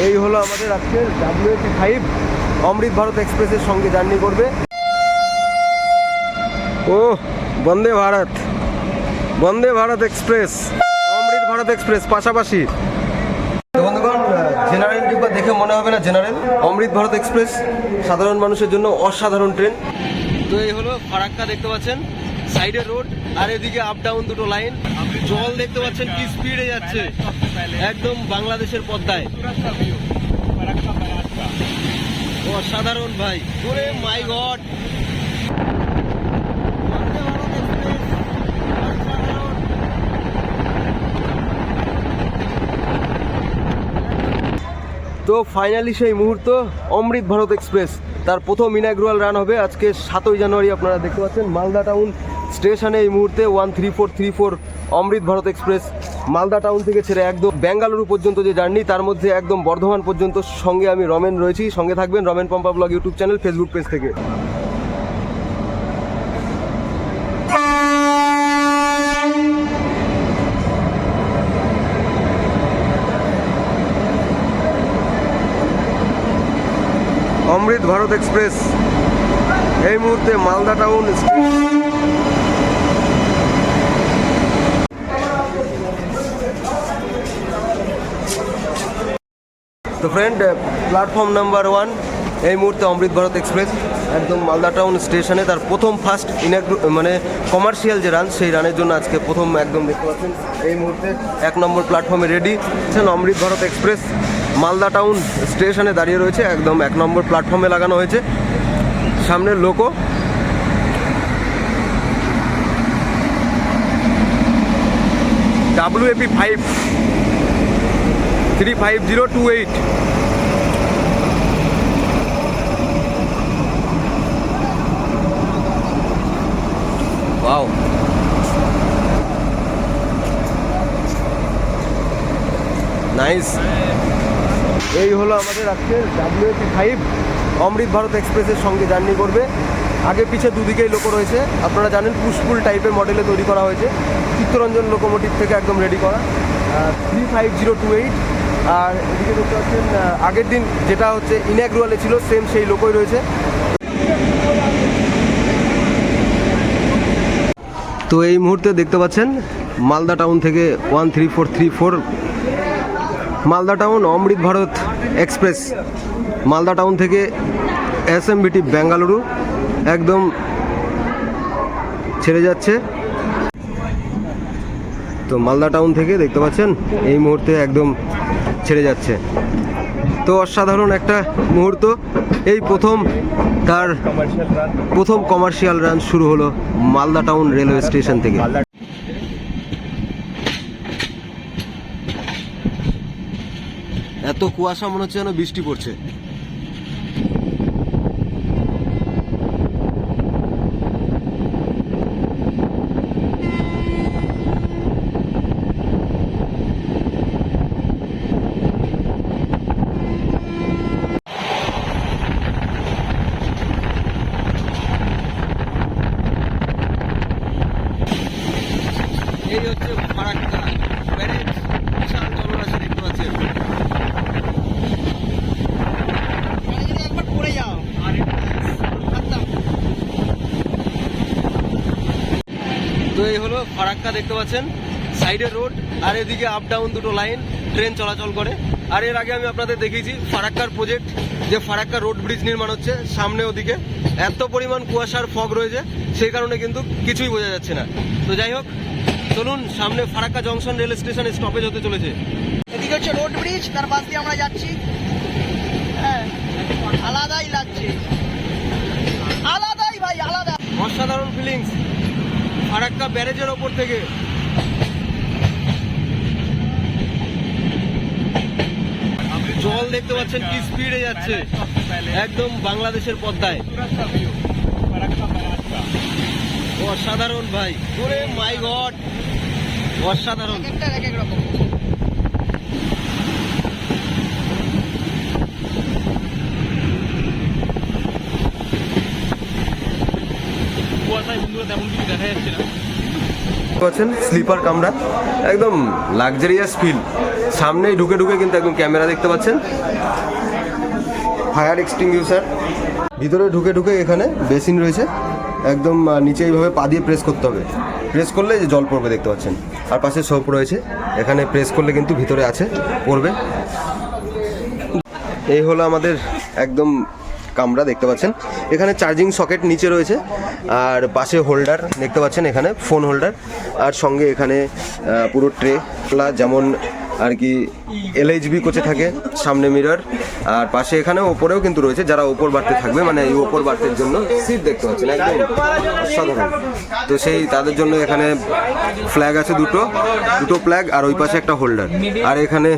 এই হলো আমাদের আজকের ডাব্লিউএপি ফাইভ অমৃত ভারত এক্সপ্রেসের সঙ্গে জার্নি করবে। ও বন্দে ভারত। বন্দে ভারত এক্সপ্রেস, অমৃত ভারত এক্সপ্রেস পাশাপাশি। জেনারেল ডিব্বা দেখে মনে হবে না জেনারেল অমৃত ভারত এক্সপ্রেস, সাধারণ মানুষের জন্য অসাধারণ ট্রেন তো এই হলো ফারাক্কা দেখতে পাচ্ছেন। সাইডে রোড আর এদিকে আপ ডাউন দুটো লাইন জল দেখতে পাচ্ছেন কি স্পিডে যাচ্ছে। একদম বাংলাদেশের পদ্মায়। অসাধারণ ভাই। মাই গড তো ফাইনালি সেই মুহূর্ত, অমৃত ভারত এক্সপ্রেস। তার প্রথম ইনাগ্রুয়াল রান হবে আজকে সাতই জানুয়ারি, আপনারা দেখতে পাচ্ছেন। মালদা টাউন স্টেশনে এই মুহূর্তে one three four three four Amrit Bharat Express, Malda Town থেকে ছেড়ে একদম বেঙ্গালুরু পর্যন্ত যে জার্নি, তার মধ্যে একদম বর্ধমান পর্যন্ত সঙ্গে আমি রমেন রয়েছি। সঙ্গে থাকবেন Ramen Pampa blog YouTube channel, Facebook page থেকে। অমৃত ভারত এক্সপ্রেস, এই মুহূর্তে মালদা টাউন তো ফ্রেন্ড প্ল্যাটফর্ম নাম্বার ওয়ান এই মুহূর্তে অমৃত ভারত এক্সপ্রেস একদম মালদা টাউন স্টেশনে তার প্রথম ফার্স্ট ইনাগ্রু মানে কমার্শিয়াল যে রান সেই রানের জন্য আজকে প্রথম একদম দেখতে পাচ্ছেন। এই মুহূর্তে এক নম্বর প্ল্যাটফর্মে ready Amrit Bharat Express Malda Town স্টেশনে দাঁড়িয়ে রয়েছে, একদম এক নম্বর প্ল্যাটফর্মে লাগানো হয়েছে। সামনের loco WAP five three five zero two eight nice এই হলো আমাদের আজকের ডাব্লিউএপি ফাইভ অমৃত ভারত এক্সপ্রেসের সঙ্গে জার্নি করবে। আগে পিছে দুদিকেই লোকো রয়েছে। আপনারা জানেন পুষ্পুল টাইপের মডেলে তৈরি করা হয়েছে। চিত্তরঞ্জন লোকোমোটিভ থেকে একদম রেডি করা। Three five zero two eight আর এদিকে দেখতে পাচ্ছেন আগের দিন যেটা হচ্ছে ইনাগ্রুয়ালে ছিল সেম সেই লোকই রয়েছে। তো এই মুহূর্তে দেখতে পাচ্ছেন, মালদা টাউন থেকে one three four three four, Malda town, Amrit Bharat express. Malda town থেকে এসএমবিটি বেঙ্গালুরু একদম ছেড়ে যাচ্ছে। তো মালদা টাউন থেকে দেখতে পাচ্ছেন, এই মুহূর্তে একদম ছেড়ে যাচ্ছে। তো অসাধারণ একটা মুহূর্ত। এই প্রথম তার প্রথম কমার্শিয়াল রান শুরু হলো মালদা টাউন রেলওয়ে স্টেশন থেকে। এত কুয়াশা মনে হচ্ছে যেন বৃষ্টি পড়ছে এই হচ্ছে ফারাক্কা ব্যারেজ বিশাল জলরাশি দেখতে পাচ্ছেন একবার পড়ে যাও একদম তো এই হলো ফারাক্কা দেখতে পাচ্ছেন। সাইডে রোড আর এদিকে আপ ডাউন দুটো লাইন ট্রেন চলাচল করে। আর এর আগে আমি আপনাদের দেখিয়েছি ফারাক্কার প্রজেক্ট যে ফারাক্কা রোড ব্রিজ নির্মাণ হচ্ছে সামনে ওদিকে। এত পরিমাণ কুয়াশার ফগ রয়েছে সেই কারণে কিন্তু কিছুই বোঝা যাচ্ছে না। তো যাই হোক চলুন সামনে Farakka junction rail station stoppage হতে চলেছে। এদিকে হচ্ছে রোড ব্রিজ তার পাশ দিয়ে আমরা যাচ্ছি। হ্যাঁ আলাদাই লাগছে। আলাদাই ভাই আলাদা। অসাধারণ ফিলিংস ফারাক্কা ব্যারেজের ওপর থেকে। জল দেখতে পাচ্ছেন কি স্পিডে যাচ্ছে। একদম বাংলাদেশের পদ্মায়। অসাধারণ ভাই। মাই গড অসাধারণ। স্লিপার কামরা। একদম লাক্সারিয়াস ফিল সামনেই ঢুকে ঢুকে কিন্তু একদম ক্যামেরা দেখতে পাচ্ছেন। ফায়ার এক্সটিংগুইশার ভিতরে ঢুকে ঢুকে এখানে বেসিন রয়েছে। একদম নিচে এইভাবে পা দিয়ে প্রেস করতে হবে। প্রেস করলে যে জল পড়বে দেখতে পাচ্ছেন। আর পাশে সোপ রয়েছে। এখানে প্রেস করলে কিন্তু ভিতরে আছে, পড়বে। এই হলো আমাদের একদম কামরা দেখতে পাচ্ছেন। এখানে চার্জিং সকেট নিচে রয়েছে। আর পাশে হোল্ডার দেখতে পাচ্ছেন এখানে ফোন হোল্ডার আর সঙ্গে এখানে পুরো ট্রে যেমন আর কি এলএইচবি কোচে থাকে, সামনে মিরর আর পাশে এখানে ওপরেও কিন্তু রয়েছে, যারা ওপর বাড়তে থাকবে মানে এই ওপর বাড়তের জন্য সিট দেখতে পাচ্ছেন, একদম অসাধারণ। তো সেই তাদের জন্য এখানে ফ্ল্যাগ আছে দুটো দুটো ফ্ল্যাগ আর ওই পাশে একটা হোল্ডার আর এখানে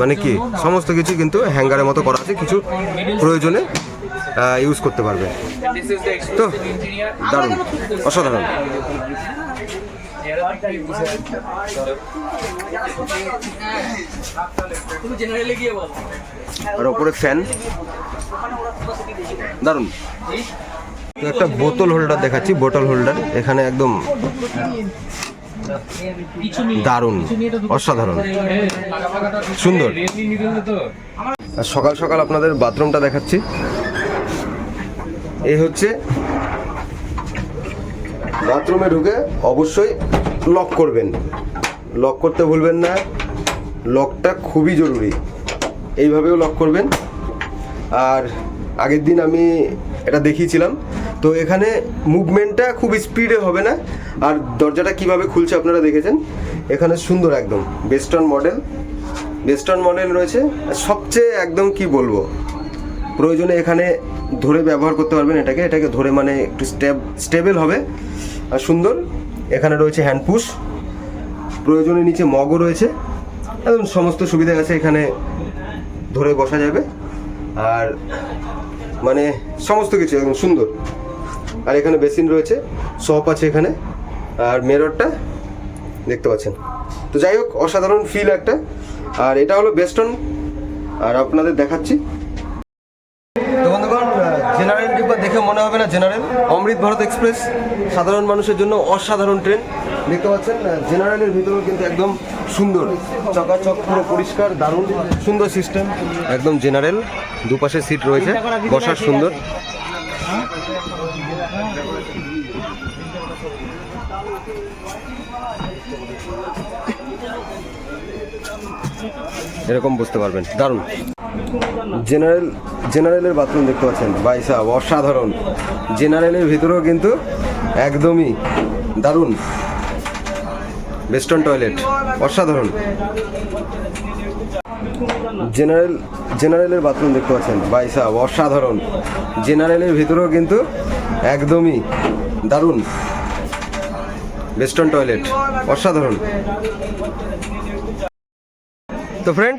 মানে কি, সমস্ত কিছু কিন্তু হ্যাঙ্গারের মতো করা আছে, কিছু প্রয়োজনে। ইউজ করতে পারবে। তো, দারুণ। অসাধারণ। আর ওপরে ফ্যান দারুণ। একটা বোতল হোল্ডার দেখাচ্ছি, বোতল হোল্ডার এখানে একদম দারুণ, অসাধারণ। সুন্দর। সকাল সকাল আপনাদের বাথরুমটা দেখাচ্ছি। এই হচ্ছে বাথরুমে ঢুকে অবশ্যই লক করবেন। লক করতে ভুলবেন না। লকটা খুবই জরুরি। এইভাবেও লক করবেন। আর আগের দিন আমি এটা দেখিয়েছিলাম। তো এখানে মুভমেন্টটা খুব স্পিডে হবে না। আর দরজাটা কীভাবে খুলছে আপনারা দেখেছেন? এখানে সুন্দর একদম। বেস্টার্ন মডেল বেস্টার্ন মডেল রয়েছে। সবচেয়ে একদম কি বলব? প্রয়োজনে এখানে ধরে ব্যবহার করতে পারবেন এটাকে। এটাকে ধরে মানে একটু স্টেপ স্টেবল হবে আর সুন্দর। এখানে রয়েছে হ্যান্ড পুশ প্রয়োজনে নিচে মগও রয়েছে। একদম সমস্ত সুবিধা আছে এখানে ধরে বসা যাবে। আর মানে সমস্ত কিছু একদম সুন্দর। আর এখানে বেসিন রয়েছে শপ আছে এখানে। আর মেররটা দেখতে পাচ্ছেন। তো যাই হোক, অসাধারণ ফিল একটা। আর এটা হলো বেস্টন আর আপনাদের দেখাচ্ছি তো বন্ধুগণ জেনারেল ডিব্বা দেখে মনে হবে না জেনারেল, অমৃত ভারত এক্সপ্রেস, সাধারণ মানুষের জন্য অসাধারণ ট্রেন। দেখতে পাচ্ছেন জেনারেলের ভিতরেও কিন্তু একদম সুন্দর, চকাচক, পুরো পরিষ্কার, দারুণ, সুন্দর সিস্টেম একদম জেনারেল, দুপাশে সিট রয়েছে, বসার সুন্দর। এরকম বুঝতে পারবেন, দারুণ। জেনারেল জেনারেলের বাথরুম দেখতে পাচ্ছেন। ভাই সাহেব, অসাধারণ। জেনারেলের ভিতরেও কিন্তু একদমই দারুণ। ওয়েস্টার্ন টয়লেট অসাধারণ। জেনারেল, জেনারেলের বাথরুম দেখতে পাচ্ছেন। ভাই সাহেব, অসাধারণ। জেনারেলের ভিতরেও কিন্তু একদমই দারুণ। ওয়েস্টার্ন টয়লেট অসাধারণ। তো ফ্রেন্ড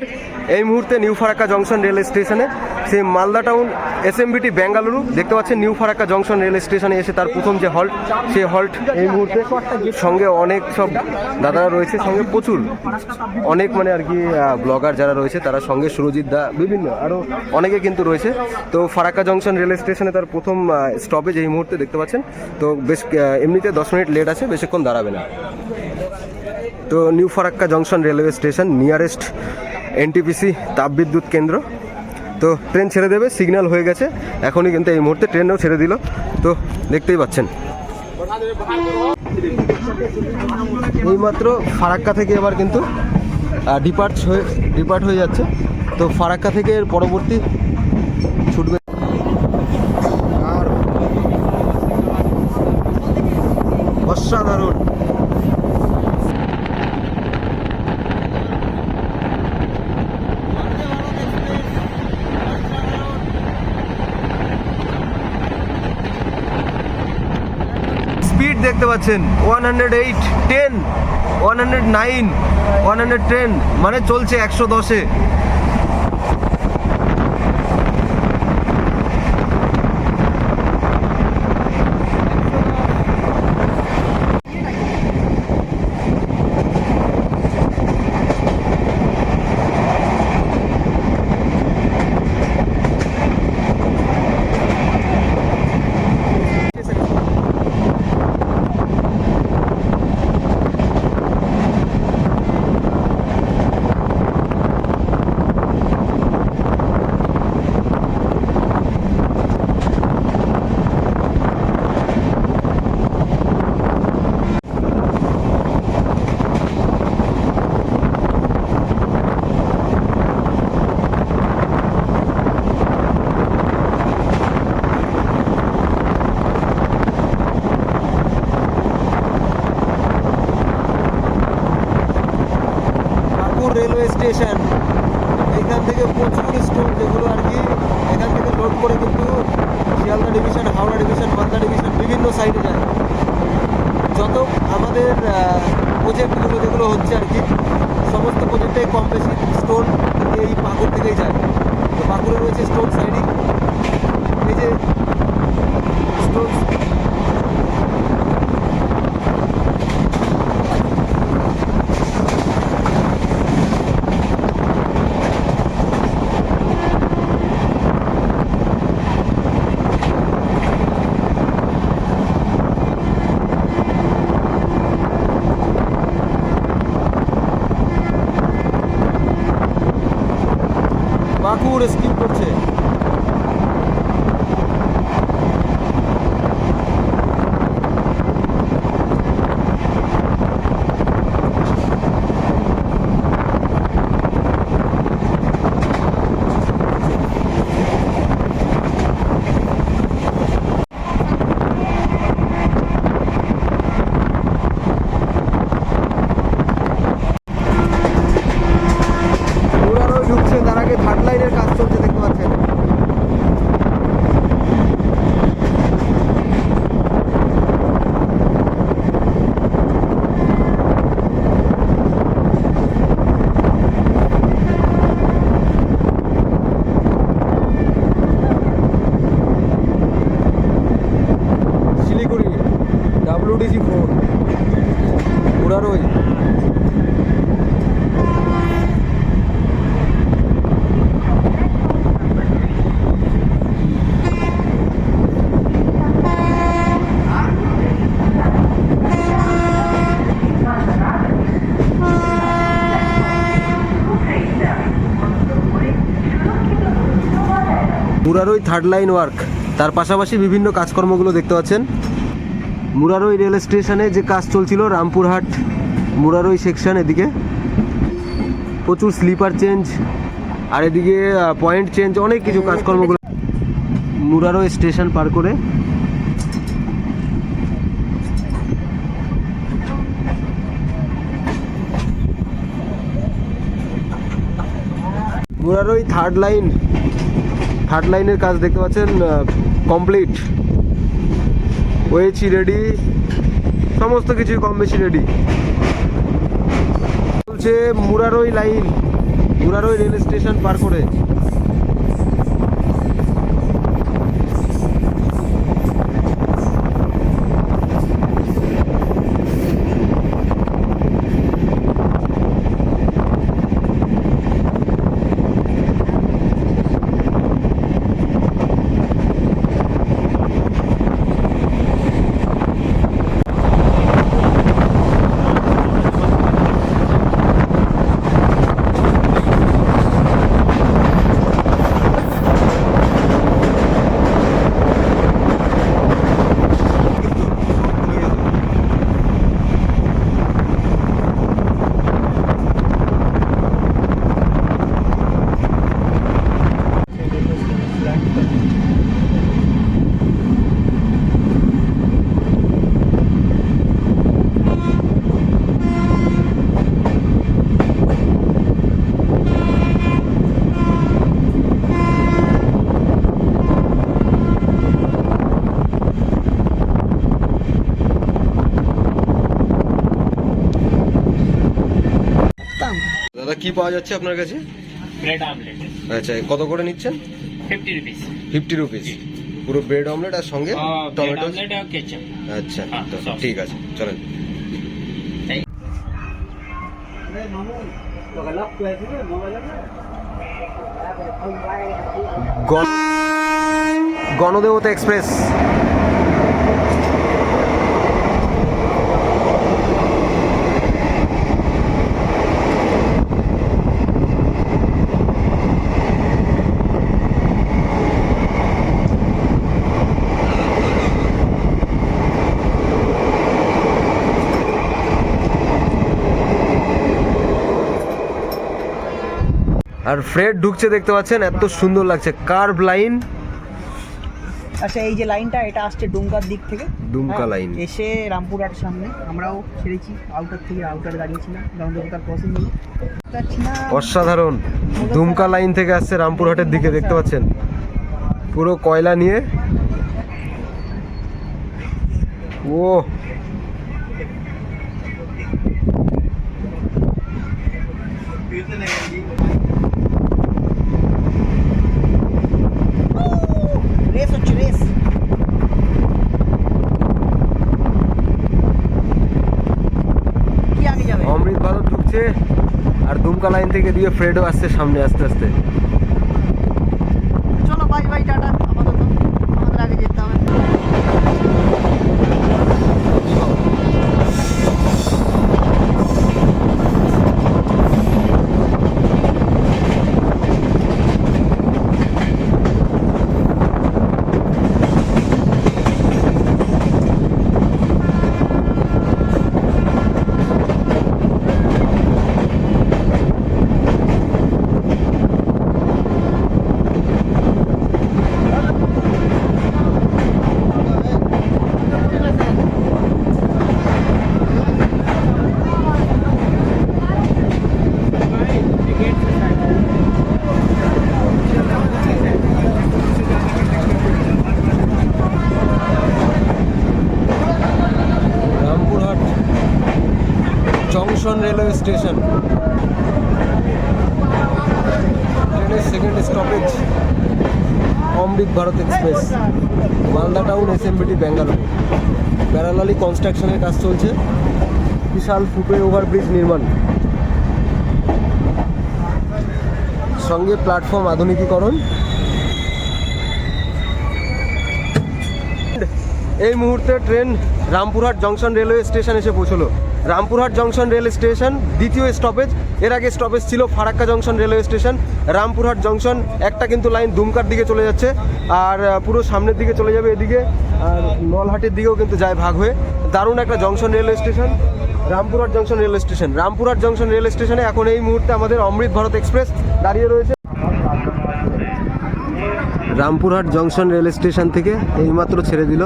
এই মুহূর্তে নিউ ফারাক্কা জংশন রেল স্টেশনে, সেই মালদা টাউন এসএমবিটি বেঙ্গালুরু, দেখতে পাচ্ছেন নিউ ফারাক্কা জংশন রেল স্টেশনে এসে তার প্রথম যে হল্ট সেই হল্ট এই মুহূর্তে সঙ্গে অনেক সব দাদারা রয়েছে, সঙ্গে প্রচুর, অনেক মানে আর কি ব্লগার যারা রয়েছে, তারা সঙ্গে সুরজিৎ দা, বিভিন্ন আরও অনেকে কিন্তু রয়েছে। তো ফারাক্কা জংশন রেল স্টেশনে তার প্রথম স্টপেজ এই মুহূর্তে দেখতে পাচ্ছেন। তো বেশ এমনিতে দশ মিনিট লেট আছে, বেশিক্ষণ দাঁড়াবে না। তো New Farakka junction railway station nearest NTPC তাপবিদ্যুৎ কেন্দ্র। তো ট্রেন ছেড়ে দেবে, সিগন্যাল হয়ে গেছে। এখনই কিন্তু এই মুহূর্তে ট্রেনও ছেড়ে দিল। তো দেখতেই পাচ্ছেন। এইমাত্র ফারাক্কা থেকে এবার কিন্তু ডিপার্ট হয়ে ডিপার্ট হয়ে যাচ্ছে। তো ফারাক্কা থেকে এর পরবর্তী ছুটবে আর অসাধারণ পাচ্ছেন one hundred eight ten one hundred nine one hundred ten মানে চলছে একশো দশে। প্রজেক্টে কম বেশি স্টোন এই পাকুর থেকেই যায়। তো পাকুরে রয়েছে স্টোন সাইডিং এই যে স্টোন পাকুর স্কিপ করছে ওরাও ঢুকছে তার আগে থার্ড লাইনের কাজ চলছে দেখতে পাচ্ছেন শিলিগুড়ি ডাব্লিউডিসি ফোর উড়ারই মুরারই থার্ড লাইন ওয়ার্ক তার পাশাপাশি বিভিন্ন কাজকর্মগুলো দেখতে পাচ্ছেন। মুরারই রেল স্টেশনে যে কাজ চলছিল রামপুরহাট মুরারই সেকশন এদিকে। প্রচুর স্লিপার চেঞ্জ আর এদিকে পয়েন্ট চেঞ্জ অনেক কিছু কাজকর্মগুলো। মুরারই স্টেশন পার করে। মুরারই থার্ড লাইন থার্ড লাইনের কাজ দেখতে পাচ্ছেন কমপ্লিট ওয়েছি রেডি সমস্ত কিছুই কম বেশি রেডি চলছে Murarai line Murarai rail station পার করে। কি পাওয়া যাচ্ছে আপনার কাছে? ব্রেড আমলেট আচ্ছা কত করে নিচ্ছেন? ফিফটি রুপিস ফিফটি রুপিস পুরো ব্রেড অমলেট আর সঙ্গে টমেটো আমলেট আর কেচাপ আচ্ছা হ্যাঁ, তো ঠিক আছে চলেন। গণ- গণদেবতা এক্সপ্রেস। আর ফ্রেড ঢুকছে দেখতে পাচ্ছেন এত সুন্দর লাগছে। কার্ভ লাইন আচ্ছা এই যে লাইনটা এটা আসছে ডুমকার দিক থেকে। ডুমকা হ্যাঁ, লাইন। এসে রামপুরহাট সামনে। আমরাও ছেড়েছি আউটার থেকে আউটারে দাঁড়িয়েছিলাম। ক্রসিং হলো অসাধারণ। দুমকা লাইন থেকে আসছে রামপুরহাটের দিকে দেখতে পাচ্ছেন। পুরো কয়লা নিয়ে। ও রেস হচ্ছে রেস কি আগে যাবে অমৃত ভারত ঢুকছে লাইন থেকে দিয়ে ফ্রেডও আসছে সামনে আস্তে আস্তে চলো বাই বাই টাটা আপাতত আমাদের আগে যেতে হবে রামপুরহাট জংশন রেলওয়ে স্টেশন। ট্রেনের second stoppage Amrit Bharat Express, Malda Town SMVT Bangalore parallelly কনস্ট্রাকশনের কাজ চলছে। বিশাল ফুটওয়ে ওভারব্রিজ নির্মাণ। সঙ্গে প্ল্যাটফর্ম আধুনিকীকরণ। এই মুহূর্তে train Rampurhat junction railway station এসে পৌঁছলো। রামপুরহাট জংশন রেল স্টেশন, দ্বিতীয় স্টপেজ এর আগে স্টপেজ ছিল Farakka junction railway station. Rampurhat junction, একটা কিন্তু লাইন দুমকার দিকে চলে যাচ্ছে, আর পুরো সামনের দিকে চলে যাবে এদিকে, আর নলহাটের দিকেও কিন্তু যায় ভাগ হয়ে। দারুণ একটা junction railway station, Rampurhat junction rail station. Rampurhat junction rail স্টেশনে এখন এই মুহূর্তে আমাদের অমৃত ভারত এক্সপ্রেস দাঁড়িয়ে রয়েছে। রামপুরহাট জংশন রেল স্টেশন থেকে এইমাত্র ছেড়ে দিল।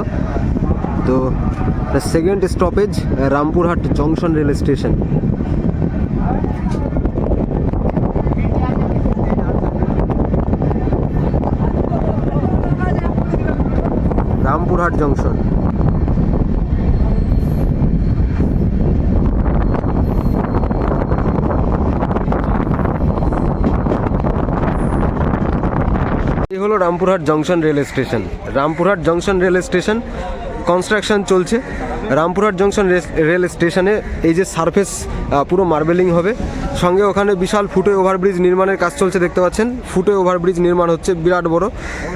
তো second stoppage Rampurhat junction rail station Rampurhat junction এই হলো Rampurhat junction rail station Rampurhat junction rail station construction চলছে। রামপুরহাট জংশন রেল স্টেশনে এই যে সারফেস পুরো মার্বেলিং হবে। সঙ্গে ওখানে বিশাল ফুটে ওভারব্রিজ নির্মাণের কাজ চলছে দেখতে পাচ্ছেন। ফুটে ওভারব্রিজ নির্মাণ হচ্ছে, বিরাট বড়।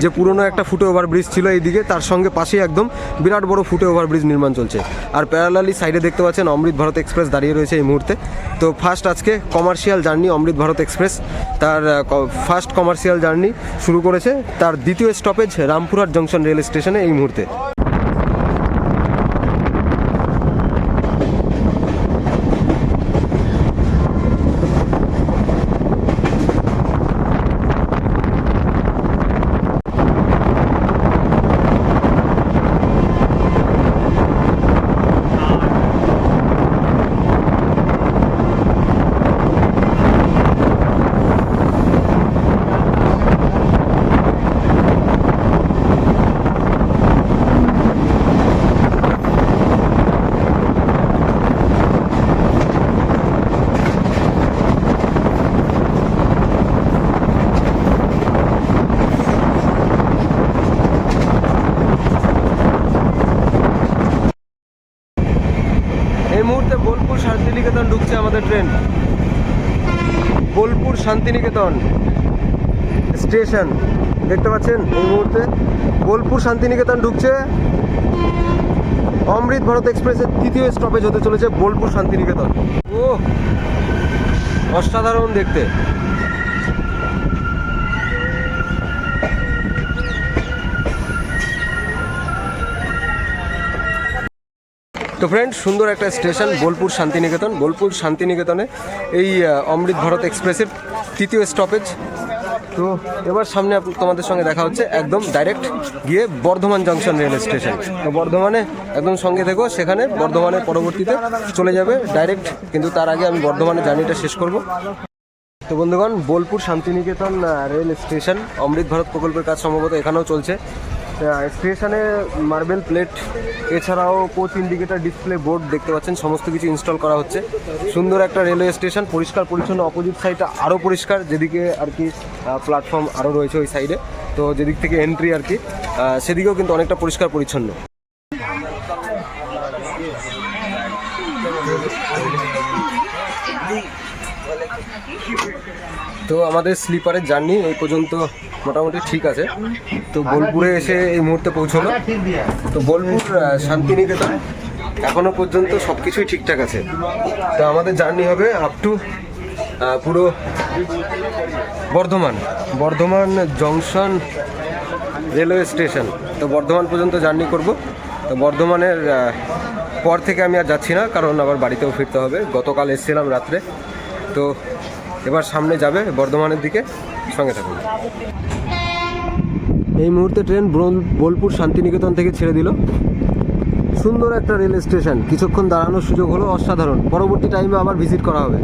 যে পুরনো একটা ফুটে ওভারব্রিজ ছিল এইদিকে, তার সঙ্গে পাশেই একদম বিরাট বড় ফুটে ওভারব্রিজ নির্মাণ চলছে। আর প্যারালালি সাইডে দেখতে পাচ্ছেন অমৃত ভারত এক্সপ্রেস দাঁড়িয়ে রয়েছে এই মুহূর্তে। তো ফার্স্ট আজকে commercial journey Amrit Bharat Express তার ফার্স্ট কমার্শিয়াল জার্নি শুরু করেছে। তার দ্বিতীয় স্টপেজ রামপুরহাট জংশন রেল স্টেশনে এই মুহূর্তে এই মুহূর্তে বোলপুর ঢুকছে আমাদের ট্রেন। বোলপুর শান্তিনিকেতন স্টেশন। দেখতে পাচ্ছেন এই মুহূর্তে বোলপুর শান্তিনিকেতন ঢুকছে। অমৃত ভারত এক্সপ্রেসের তৃতীয় স্টপেজ হতে চলেছে বোলপুর শান্তিনিকেতন। ও অসাধারণ দেখতে। তো ফ্রেন্ড সুন্দর একটা স্টেশন বোলপুর শান্তিনিকেতন। বোলপুর শান্তিনিকেতনে এই অমৃত ভারত এক্সপ্রেসের তৃতীয় স্টপেজ তো এবার সামনে তোমাদের সঙ্গে দেখা হচ্ছে একদম ডাইরেক্ট গিয়ে বর্ধমান জংশন রেল স্টেশন তো বর্ধমানে একদম সঙ্গে থেকো, সেখানে বর্ধমানের পরবর্তীতে চলে যাবে ডাইরেক্ট কিন্তু তার আগে আমি বর্ধমানের জার্নিটা শেষ করব। তো বন্ধুগণ, বোলপুর শান্তিনিকেতন রেল স্টেশন অমৃত ভারত প্রকল্পের কাজ সম্ভবত এখানেও চলছে। স্টেশনে মার্বেল প্লেট, এছাড়াও কোচ ইন্ডিকেটার ডিসপ্লে বোর্ড দেখতে পাচ্ছেন, সমস্ত কিছু ইনস্টল করা হচ্ছে। সুন্দর একটা রেলওয়ে স্টেশন পরিষ্কার পরিচ্ছন্ন অপোজিট সাইডটা আরও পরিষ্কার, যেদিকে আর কি প্ল্যাটফর্ম আরও রয়েছে ওই সাইডে তো যেদিক থেকে এন্ট্রি আর কি সেদিকেও কিন্তু অনেকটা পরিষ্কার পরিচ্ছন্ন। তো আমাদের স্লিপারের জার্নি এই পর্যন্ত মোটামুটি ঠিক আছে। তো বোলপুরে এসে এই মুহূর্তে পৌঁছলো। তো বোলপুর শান্তিনিকেতন এখনও পর্যন্ত সব কিছুই ঠিকঠাক আছে। তো আমাদের জার্নি হবে আপ টু পুরো Bardhaman. Bardhaman junction railway station. তো বর্ধমান পর্যন্ত জার্নি করব। তো বর্ধমানের পর থেকে আমি আর যাচ্ছি না, কারণ আবার বাড়িতেও ফিরতে হবে। গতকাল এসেছিলাম রাত্রে। তো এবার সামনে যাবে বর্ধমানের দিকে। সঙ্গে থাকুন। এই মুহূর্তে ট্রেন বোল- বোলপুর শান্তিনিকেতন থেকে ছেড়ে দিল। সুন্দর একটা রেল স্টেশন। কিছুক্ষণ দাঁড়ানোর সুযোগ হলো অসাধারণ। পরবর্তী টাইমে আবার ভিজিট করা হবে।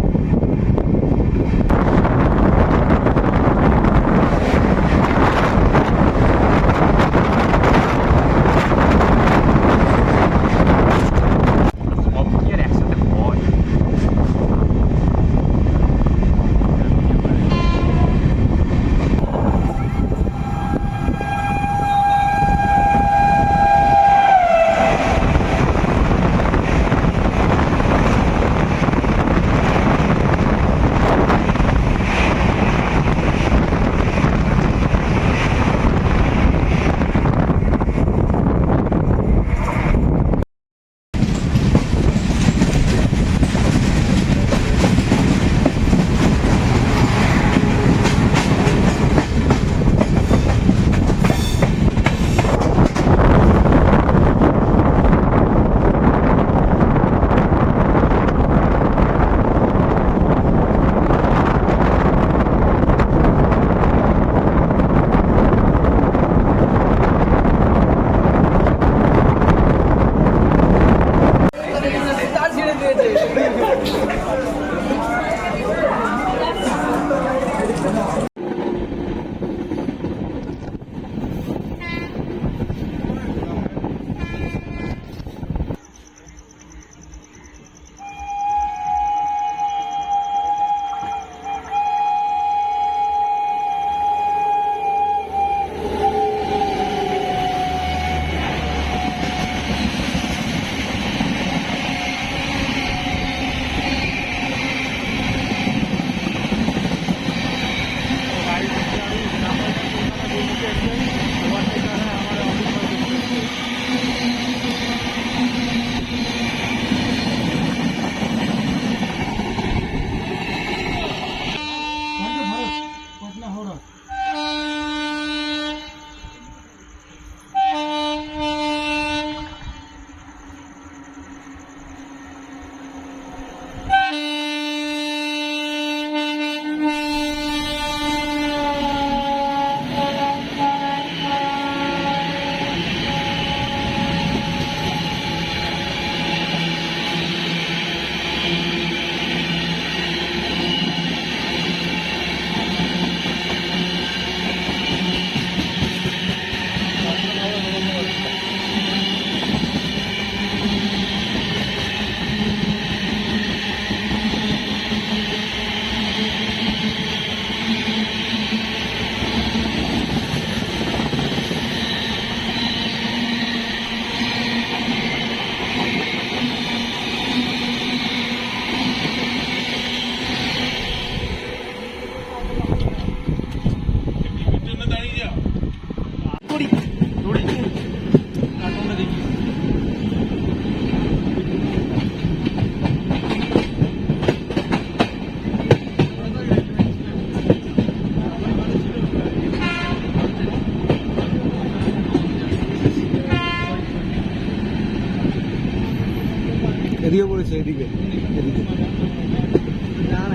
পড়েছে এদিকে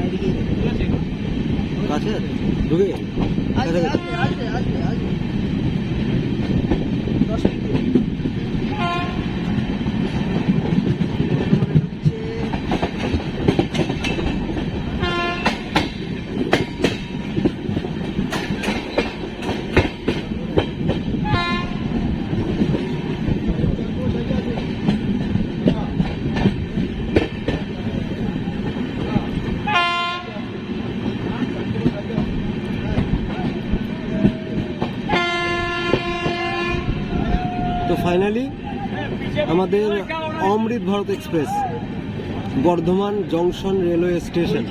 এদিকে। কাছে? ঢুকে কাছাকাছি তো ফাইনালি আমাদের Amrit Bharat Express, Bardhaman junction railway station.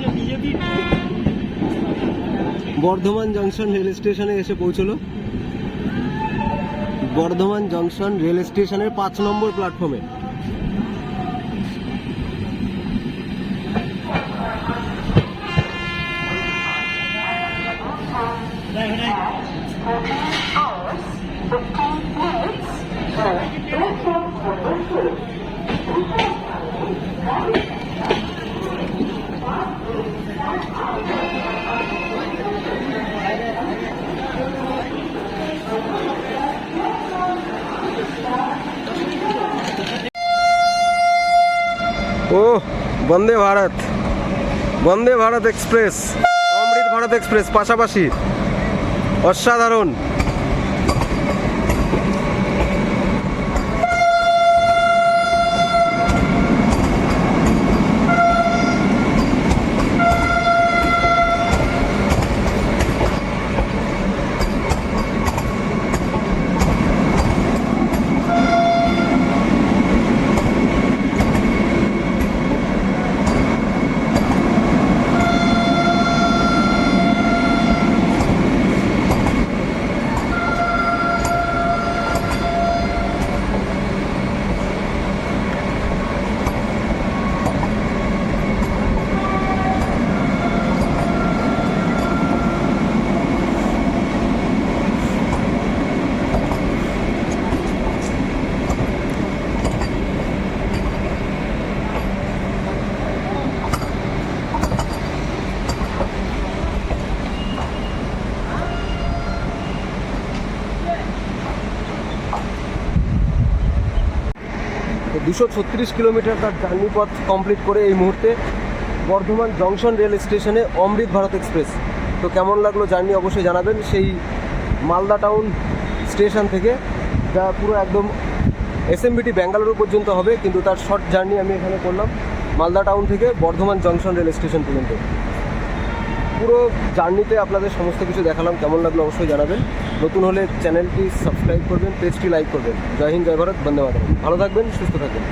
Bardhaman junction rail স্টেশনে এসে পৌঁছলো। বর্ধমান জংশন রেল স্টেশনের পাঁচ নম্বর প্ল্যাটফর্মে। বন্দে ভারত। বন্দে ভারত এক্সপ্রেস অমৃত ভারত এক্সপ্রেস পাশাপাশি। অসাধারণ। দুশো ছত্রিশ কিলোমিটার তার জার্নি পথ কমপ্লিট করে এই মুহূর্তে বর্ধমান জংশন রেল স্টেশনে অমৃত ভারত এক্সপ্রেস। তো কেমন লাগল জার্নি অবশ্যই জানাবেন। সেই মালদা টাউন স্টেশন থেকে যা পুরো একদম এসএমবিটি ব্যাঙ্গালুরু পর্যন্ত হবে, কিন্তু তার শর্ট জার্নি আমি এখানে করলাম মালদা টাউন থেকে বর্ধমান জংশন রেল স্টেশন পর্যন্ত। পুরো জার্নিতে আপনাদের সমস্ত কিছু দেখালাম। কেমন লাগল অবশ্যই জানাবেন। নতুন হলে চ্যানেলটি সাবস্ক্রাইব করবেন, পেজটি লাইক করবেন। জয় হিন্দ, জয় ভারত, বন্দে মাতরম। ভালো থাকবেন, সুস্থ থাকবেন।